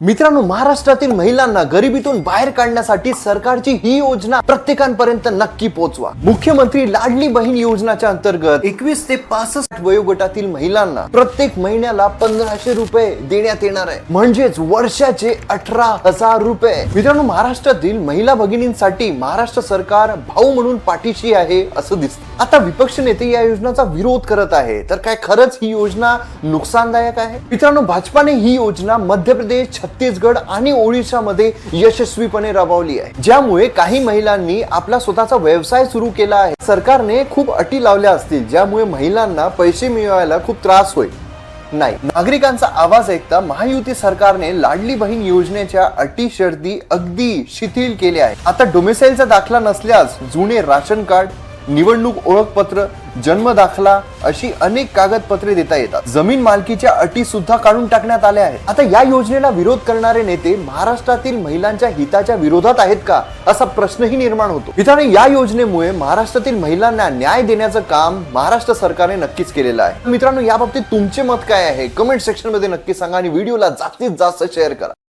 मित्रांनो महाराष्ट्रातील महिलांना गरिबीतून बाहेर काढण्यासाठी सरकारची ही योजना प्रत्येकांपर्यंत नक्की पोहोचवा मुख्यमंत्री लाडली बहीण योजनाच्या अंतर्गत एकवीस ते पासष्ट वयोगटातील महिलांना प्रत्येक महिन्याला पंधराशे रुपये देण्यात येणार आहे. म्हणजेच वर्षाचे अठरा हजार रुपये. मित्रांनो महाराष्ट्रातील महिला भगिनींसाठी महाराष्ट्र सरकार भाऊ म्हणून पाठीशी आहे असं दिसतं. आता विपक्ष नेते या योजनाचा विरोध करत आहे. तर काय खरंच ही योजना नुकसानदायक आहे? मित्रांनो भाजपाने ही योजना मध्य प्रदेश छत्तीसगड आणि ओडिशामध्ये यशस्वीपणे राबवली आहे. ज्यामुळे काही महिलांनी आपला स्वतःचा व्यवसाय सुरू केला आहे. सरकारने खूप अटी लावल्या असतील ज्यामुळे महिलांना पैसे मिळवायला खूप त्रास होईल. नाही नागरिकांचा आवाज ऐकता महायुती सरकारने लाडली बहीण योजनेच्या अटी शर्ती अगदी शिथिल केल्या आहेत. आता डोमिसाईलचा दाखला नसल्यास जुने राशन कार्ड निवडणूक ओळखपत्र जन्म दाखला अशी अनेक कागदपत्रे देता येतात. जमीन मालकीच्या अटी सुद्धा काढून टाकण्यात आल्या आहेत. आता या योजनेला विरोध करणारे नेते महाराष्ट्रातील महिलांच्या हिताच्या विरोधात आहेत का असा प्रश्नही निर्माण होतो. मित्रांनो या योजनेमुळे महाराष्ट्रातील महिलांना न्याय देण्याचं काम महाराष्ट्र सरकारने नक्कीच केलेलं आहे. मित्रांनो या बाबतीत तुमचे मत काय आहे? कमेंट सेक्शनमध्ये नक्की सांगा आणि व्हिडिओला जास्तीत जास्त शेअर करा.